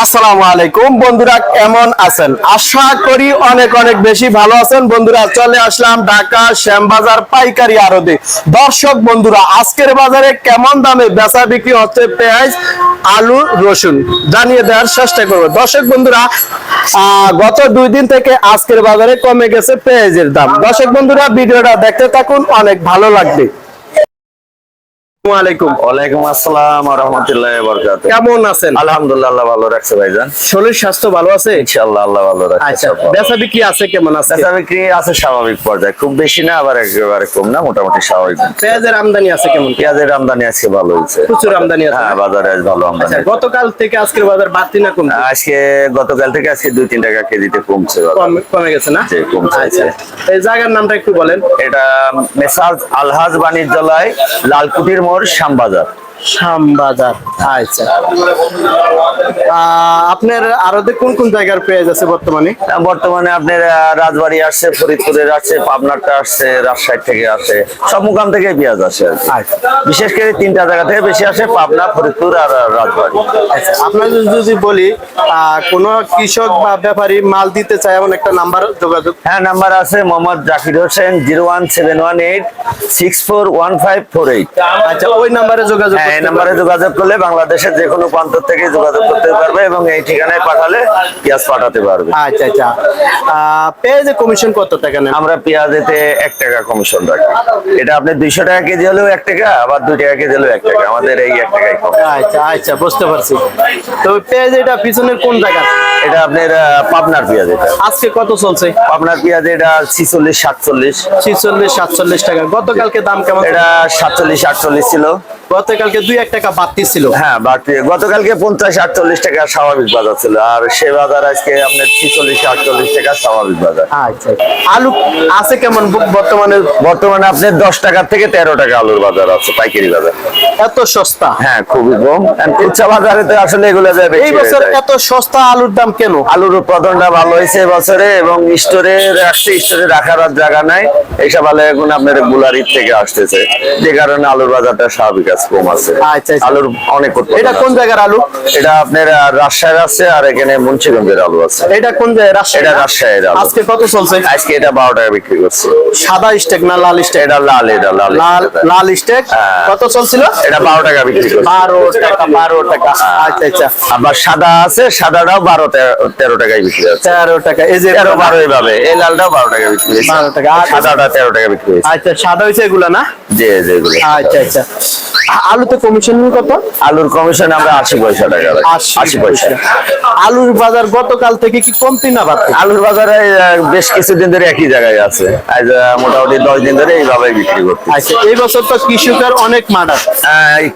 আসসালামু আলাইকুম। বন্ধুরা কেমন আছেন? আশা করি অনেক অনেক বেশি ভালো আছেন। বন্ধুরা, চলে আসলাম ঢাকা শ্যামবাজার পাইকারি আড়তে। দর্শক বন্ধুরা, আজকের বাজারে কেমন দামে বেচা বিক্রি হচ্ছে পেঁয়াজ, আলু, রসুন? জানিয়ে দেওয়ার চেষ্টা করব। দর্শক বন্ধুরা গত দুই দিন থেকে আজকের বাজারে কমে গেছে পেঁয়াজের দাম। দর্শক বন্ধুরা, ভিডিওটা দেখতে থাকুন, অনেক ভালো লাগবে। আলাইকুম। আসসালাম রহমতুল্লাহ কেমন আছেন? আলহামদুলিল্লাহ ভালো রাখছে ভাইজান। শরীর স্বাস্থ্য ভালো আছে? ইনশাআল্লাহ আল্লাহ ভালো রাখছে আচ্ছা বেচা বিক্রি আছে কেমন আছে? বেচা বিক্রি আছে স্বাভাবিক পর্যায়ে। খুব বেশি না আবার একেবারে কম না মোটামুটি স্বাভাবিক। পেঁয়াজের আমদানি আছে কেমন? পেঁয়াজের আমদানি আজকে ভালো হয়েছে। প্রচুর আমদানি আছে হ্যাঁ বাজারে আজ ভালো আচ্ছা আমদানি গতকাল থেকে আজকের বাজার বাড়তি না কম আজকে গতকাল থেকে আজকে দুই তিন টাকা কেজিতে কমছে কমে গেছে না? জি, কমছে। আচ্ছা এই জায়গার নামটা একটু বলেন। এটা মেসাজ আলহাজ বাণিজ্যালয় লালকুটির মোড় শ্যামবাজার। শ্যামবাজার। আচ্ছা। আপনার আরও কোন কোন জায়গার পেঁয়াজ আছে বর্তমানে? বর্তমানে আপনার রাজবাড়ি আসছে ফরিদপুরের আসছে পাবনারটা আসছে রাজশাহী থেকে আসে। সব মুকাম থেকে পেঁয়াজ আসে। আচ্ছা। বিশেষ করে তিনটা জায়গা থেকে বেশি আসে পাবনা ফরিদপুর আর রাজবাড়ি। আচ্ছা আপনাদের যদি বলি আহ, কোনো কৃষক বা ব্যাপারী মাল দিতে চায় এমন একটা নাম্বার যোগাযোগ? হ্যাঁ নাম্বার আছে Mohammad Zakir Hossain zero one seven one eight six four one five four eight. আচ্ছা ওই নাম্বারে যোগাযোগ এই নাম্বারে যোগাযোগ করলে বাংলাদেশের যে কোনো প্রান্ত থেকে যোগাযোগ করতে পারবে এবং এই ঠিকানায় পাঠালে পেঁয়াজ পাঠাতে পারবে। আচ্ছা আচ্ছা। পেঁয়াজের কমিশন কত টাকা নেন? আমরা পেঁয়াজেতে এক টাকা কমিশন রাখি। এটা আপনি দুইশো টাকা কেজি হলেও এক টাকা আবার দুই টাকা কেজি হলেও এক টাকা। আমাদের এই এক টাকাই কম। আচ্ছা আচ্ছা বুঝতে পারছি। তো পেঁয়াজ এটা পিছনের কোন জায়গা এটা আপনার পাবনার পেঁয়াজ এটা। আজকে কত চলছে? পাবনার পেঁয়াজ এটা ছিচল্লিশ সাতচল্লিশ। ছিচল্লিশ সাতচল্লিশ টাকা। গতকালকে দাম কেমন এটা সাতচল্লিশ আটচল্লিশ ছিল। গতকালকে দুই এক টাকা বাড়তি ছিল। হ্যাঁ বাড়তি। গতকালকে পঞ্চাশ আটচল্লিশ টাকা স্বাভাবিক বাজার ছিল। আর সে বাজার আজকে আপনার ছিচল্লিশ আটচল্লিশ টাকা স্বাভাবিক বাজার। আচ্ছা আলু আছে কেমন বর্তমানে? বর্তমানে আপনার দশ টাকার থেকে তেরো টাকা আলুর বাজার আছে পাইকারি বাজার। এত সস্তা? হ্যাঁ খুবই কম। বাজারে তো আসলে এগুলো যায় বেশি এই বছর এত সস্তা আলুর দাম কেন? আলুর উৎপাদনটা ভালো হয়েছে এবছরে এবং স্টোরে রাখছে স্টোরে রাখার আর জায়গা নাই। এইসব আলু এখন আপনার বুলারির থেকে আসতেছে। যে কারণে আলুর বাজারটা স্বাভাবিক আছে। কম আছে। আচ্ছা, আচ্ছা। আলুর অনেক এটা কোন জায়গার আলু? এটা আপনার রাজশাহীর আছে আর এখানে মুন্সিগঞ্জের আলু আছে। এটা কোন জায়গায়? রাজশাহী এটা রাজশাহীর আলু। আজকে কত চলছে? আজকে এটা বারো টাকা বিক্রি করছে। সাদা স্টেক না লাল স্টেক? এটা লাল এটা লাল লাল স্টেক। হ্যাঁ। কত চলছিল? এটা বারো টাকা বিক্রি করছে। বারো টাকা বারো টাকা। আচ্ছা আচ্ছা। আবার সাদা আছে সাদাটাও বারো তেরো- তেরো টাকায় বিক্রি হচ্ছে। তেরো টাকা। এই যে তেরো বারো এইভাবে এই লালটাও বারো টাকা বিক্রি হয়েছে বারো টাকা। আর- সাদাটা তেরো টাকা বিক্রি হয়েছে আচ্ছা সাদা হয়েছে এগুলা না? যে যেগুলো আচ্ছা আচ্ছা। আ- আলুতে কমিশন কত? আলুর কমিশন আমরা আশি পয়সা টাকা রাখি। আশি পয়সা। আলুর বাজার গতকাল থেকে কি কমতি না বাড়তি? আলুর বাজারে বেশ কিছুদিন ধরে একই জায়গায় আছে। আজ মোটামুটি দশ দিন ধরে এইভাবে বিক্রি করতে আচ্ছা এই বছর তো কৃষকের অনেক মার্ডার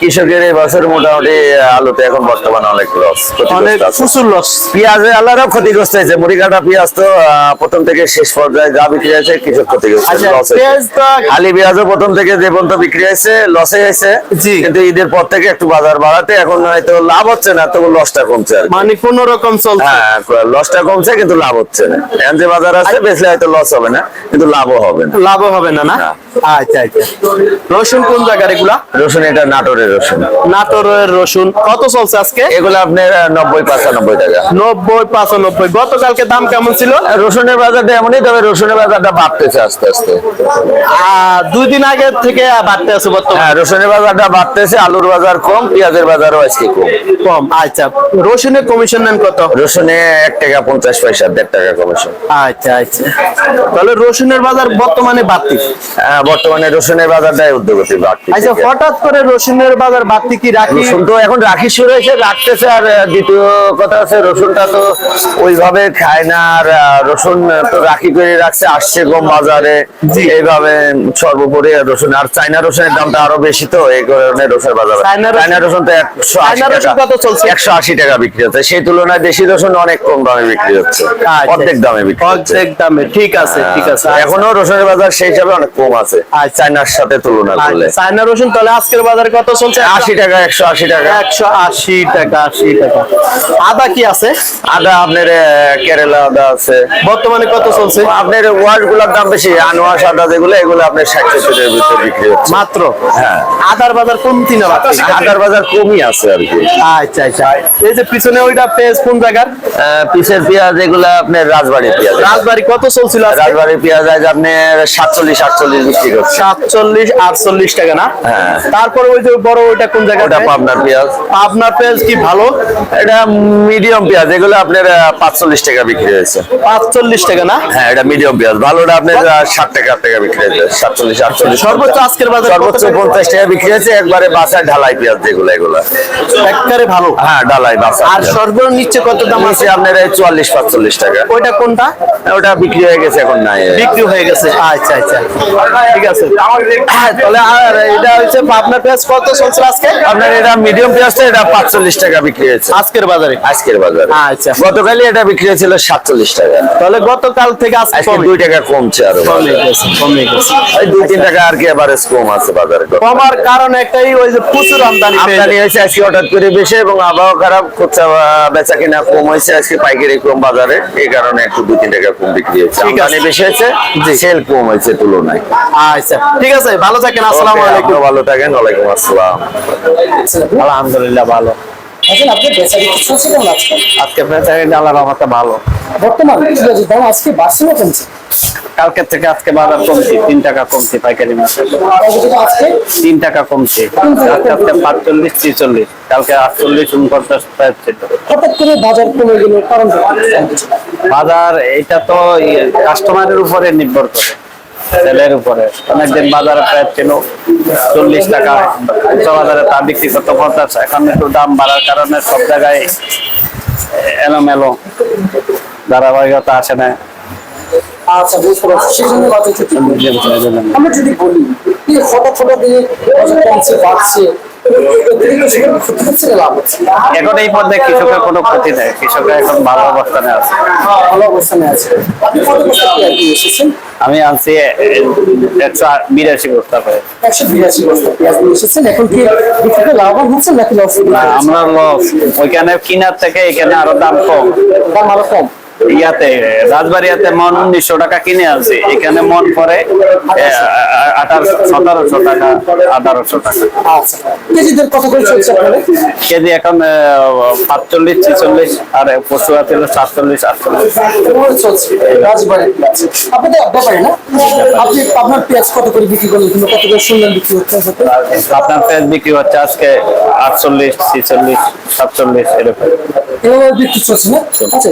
কৃষকের এই বছর মোটামুটি আলুতে এখন বর্তমানে অনেক লস অনেক প্রচুর লস পেঁয়াজে আল্লাহরাও ক্ষতিগ্রস্ত হয়েছে। মুড়ি কাটা পেঁয়াজ তো প্রথম থেকে শেষ পর্যায়ে যা বিক্রি হয়েছে কৃষক ক্ষতিগ্রস্ত আচ্ছা লস আলি পেঁয়াজও প্রথম থেকে যে পর্যন্ত বিক্রি হয়েছে লসে হয়েছে। কিন্তু ঈদের পর থেকে একটু বাজার বাড়াতে এখন হয়তো লাভ হচ্ছে না তবু লসটা কমছে আর মানে কোন রকম চলছে। হ্যাঁ লসটা কমছে কিন্তু লাভ হচ্ছে না। এখন যে বাজার আছে বেচলে হয়তো লস হবে না কিন্তু লাভও হবে। না লাভ হবে না না। আচ্ছা আচ্ছা। রসুন কোন জায়গার এগুলা? রসুন এটা নাটোরের রসুন। নাটোরের রসুন। কত চলছে আজকে? এগুলো আপনার নব্বই পঁচানব্বই টাকা। নব্বই পাঁচানব্বই। গতকালকে দাম কেমন ছিল? রসুনের বাজারটা এমনই তবে রসুনের বাজারটা বাড়তেছে আস্তে আস্তে। দুই দিন আগে থেকে বাড়তে আছে বর্তমানে। হ্যাঁ রসুনের বাজারটা বাড়তেছে আলুর বাজার কম পেঁয়াজের বাজারও আজকে কম। কম আচ্ছা। রসুনের কমিশন নেন কত? রসুনে এক টাকা পঞ্চাশ পয়সা দেড় টাকা কমিশন আচ্ছা আচ্ছা। তাহলে রসুনের বাজার বর্তমানে বাড়তি? হ্যাঁ, বর্তমানে রসুনের বাজারটাই উদ্যোগতি বাড়তি আচ্ছা হঠাৎ করে রসুনের বাজার বাড়তি কি রাখি? রসুন তো এখন রাখি শুরু হয়েছে রাখতেছে আর দ্বিতীয় কথা হচ্ছে রসুনটা তো ওইভাবে খায় না আর রসুন তো রাখি করে রাখছে আসছে কম বাজারে। এইভাবে সর্বোপরি রসুন আর চাইনা রসুনের দামটা আরও বেশি তো এই কারণে রসুন বাজার চায়না রসুন- চাইনা রসুন তো একশো আশি টাকা। কত চলছে? একশো আশি টাকা বিক্রি হচ্ছে। সেই তুলনায় দেশি রসুন অনেক কম দামে বিক্রি হচ্ছে। আচ্ছা। অর্ধেক দামে বিক্রি অর্ধেক দামে ঠিক আছে ঠিক আছে। এখনও রসুনের বাজার সেই হিসাবে অনেক কম আছে। আছে। আচ্ছা। চাইনার সাথে তুলনা করলে। চায়না রসুন তাহলে আজকের বাজারে কত চলছে? আশি টাকা একশো আশি টাকা। একশো আশি টাকা আশি টাকা। আদা কি আছে? আদা আপনার কেরালা আদা আছে। বর্তমানে কত চলছে? আপনার ওয়ার্ডগুলোর দাম বেশি আনোয়ার আদা যেগুলো এগুলো আপনার ষাট সত্তরের ভিতরে বিক্রি হচ্ছে। মাত্র? হ্যাঁ। আদার বাজার কমতি না বাড়তি? আদার বাজার কমই আছে আর কি। আচ্ছা আচ্ছা। এই যে পিছনে ওইটা পেঁয়াজ কোন জায়গার? পিসের পেঁয়াজ এগুলো আপনার রাজবাড়ির পেঁয়াজ। রাজবাড়ি কত চলছিল আজকে? রাজবাড়ির পেঁয়াজ আজ আপনার সাতচল্লিশ আটচল্লিশ বিক্রি করছে সাতচল্লিশ আটচল্লিশ টাকা না। তারপরে ওই যে বড় ওইটা কোন জায়গায় ওটা পাবনার পেঁয়াজ। আপনার পেঁয়াজ কি ভালো? এটা মিডিয়াম পেঁয়াজ এগুলো আপনার পাঁচচল্লিশ টাকা বিক্রি হয়েছে। পাঁচচল্লিশ টাকা না? হ্যাঁ এটা মিডিয়াম পেঁয়াজ। ভালোটা আপনার ষাট টাকা টাকা বিক্রি হয়েছে। সাতচল্লিশ আটচল্লিশ সর্বোচ্চ আজকের বাজারে সর্বোচ্চ পঞ্চাশ টাকা বিক্রি হয়েছে। একবারে বাসায় ঢালাই পেঁয়াজ যেগুলো এগুলো। একবারে ভালো? হ্যাঁ ঢালাই বাসা আর সর্বনিচ্চ কত দাম আছে? আপনার চুয়াল্লিশ পাঁচচল্লিশ টাকা। ওইটা কোনটা? ওটা বিক্রি হয়ে গেছে এখন নাই। বিক্রি হয়ে গেছে। আচ্ছা আচ্ছা। ঠিক আছে। হ্যাঁ, তাহলে আর এটা হচ্ছে আপনার পেঁয়াজ কত চলছে আজকে? আপনার এটা মিডিয়াম পেঁয়াজটা এটা পাঁচচল্লিশ টাকা বিক্রি হয়েছে। আজকের বাজারে? আজকের বাজারে। আচ্ছা। গতকালই এটা বিক্রি হয়েছিল সাতচল্লিশ টাকা। তাহলে গতকাল থেকে আজকে দুই টাকা কমছে আরও কমে গেছে কমে গেছে। দুই তিন টাকা আর কি এভারেজ কম আছে বাজারে কমার কারণ একটাই ওই যে প্রচুর আমদানি আমদানি হয়েছে আজকে হঠাৎ করে বেশি এবং আবহাওয়া খারাপ খুচরা বেচা কিনা কম হয়েছে আজকে পাইকারি কম বাজারে। এই কারণে একটু দুই তিন টাকা কম বিক্রি হয়েছে। আমদানি বেশি হয়েছে সেল কম হয়েছে তুলনায়। আচ্ছা ঠিক আছে ভালো থাকেন আসসালামু আলাইকুম। ভালো থাকেন ওয়ালাইকুম আসসালাম। আলহামদুলিল্লাহ ভালো। এখন আপনি বেচা বিক্রি চলছে কেমন আজকে আজকে আপনার আল্লাহর রহমতে ভালো। বর্তমান দাম আজকে কমছে? কালকে থেকে আজকে বাজার কমছে তিন টাকা কমছে পাইকারি মাসে। তিন টাকা কমছে। আজকে আজকে পাঁচচল্লিশ ছিচল্লিশ কালকে আটচল্লিশ উনপঞ্চাশ হঠাৎ করে বাজার কমে গেল কারণ বাজার এটা তো কাস্টমারের উপরে নির্ভর করে। সেলের উপরে। অনেকদিন বাজারে প্রায় ছিল চল্লিশ টাকা উচ্চ বাজারে তা বিক্রি করতে পঞ্চাশ। এখন একটু দাম বাড়ার কারণে সব জায়গায় এলোমেলো ধারাবাহিকতা আছে না। আচ্ছা বুঝতে পারছি। সেই জন্য বাজার একটু কমে গেল। আমরা যদি বলি হঠাৎ হঠাৎ বাজার কমছে বাড়ছে এখন এই পর্যায়ে কৃষকের কোনো ক্ষতি নেই। কৃষকের এখন ভালো অবস্থানে আছে। ভালো অবস্থানে আমি আনছি একশো বিরাশি বস্তা করে। একশো বিরাশি বছর পেঁয়াজ নিয়ে এসেছেন। এখন কি বিক্রিতে লাভবান হচ্ছেন নাকি লস আমরা লস ওইখানে কিনার থেকে এখানে আরও দাম কম। দাম আরও কম? ইয়াতে রাজবাড়িয়াতে মন উনিশশো টাকা কিনে আনছি। এখানে মন পরে সতেরোশো টাকা আঠারোশো টাকা। আচ্ছা। কেজিদের কত করে চলছে কেজি এখন পাঁচচল্লিশ ছেচল্লিশ আর পশু ছিল সাতচল্লিশ আটচল্লিশ। চলছে। রাজবাড়ির আপনাদের ব্যাপারে না? আপনি আপনার পেঁয়াজ কত করে বিক্রি করলেন কিন্তু কত করে শুনলেন বিক্রি হচ্ছে আপনার পেঁয়াজ বিক্রি হচ্ছে আজকে আটচল্লিশ ছেচল্লিশ সাতচল্লিশ এরকম। আচ্ছা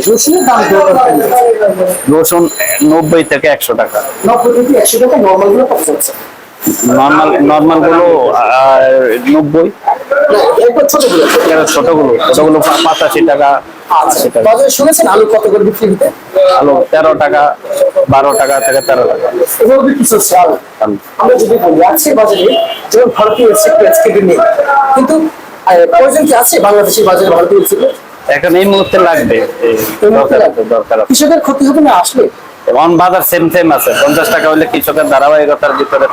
রসুন নব্বই থেকে একশো টাকা। নব্বই থেকে একশো টাকা নর্মালগুলো কত চলছে নর্মাল নর্মালগুলো নব্বই। না, একবার ছোটগুলো। এবার ছোটগুলো ছোটগুলো পা- টাকা আশি টাকা। বাজারে শুনেছেন আলু কত করে বিক্রি হতে? আলু তেরো টাকা বারো টাকা থেকে তেরো টাকা। এভাবে বিক্রি চলছে আলু। আমরা যদি বলি বাজারে যেমন ভারতীয় নেই কিন্তু প্রয়োজন কি আছে বাংলাদেশের বাজারে ভারতীয় এখন এই মুহূর্তে লাগবে দরকার। আছে, দরকার আছে। কৃষকের ক্ষতি হবে না আসলে এখন বাজার সেম সেম আছে। পঞ্চাশ টাকা হলে কৃষকের ধারাবাহিকতার ভিতরে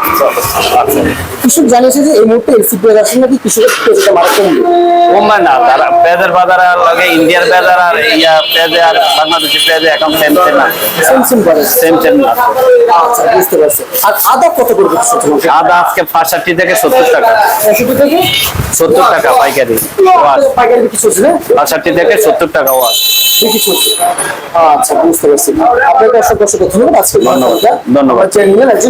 আছে। কৃষক জানিয়েছে যে এই মুহূর্তে এলসি পেঁয়াজ আসলে নাকি কৃষকের পেঁয়াজটা মারা কমবে কমবে না। তারা পেঁয়াজের বাজার আর লগে ইন্ডিয়ার বাজার আর ইয়া পেঁয়াজে আর বাংলাদেশি পেঁয়াজে এখন সেম সেম আছে। সেম সেম করে। সেম সেম আছে। আচ্ছা বুঝতে পারছি। আর আদা কত করে বিক্রি আদা আজকে পাঁচষট্টি থেকে সত্তর টাকা। পঁয়ষট্টি থেকে? সত্তর টাকা পাইকারি। পাইকারি বিক্রি চলছে? না পাঁচষট্টি থেকে সত্তর টাকা বিক্রি চলছে। আচ্ছা বুঝতে পারছি। আপনাকে অসংখ্য ধন্যবাদ আজকে ধন্যবাদ। ধন্যবাদ।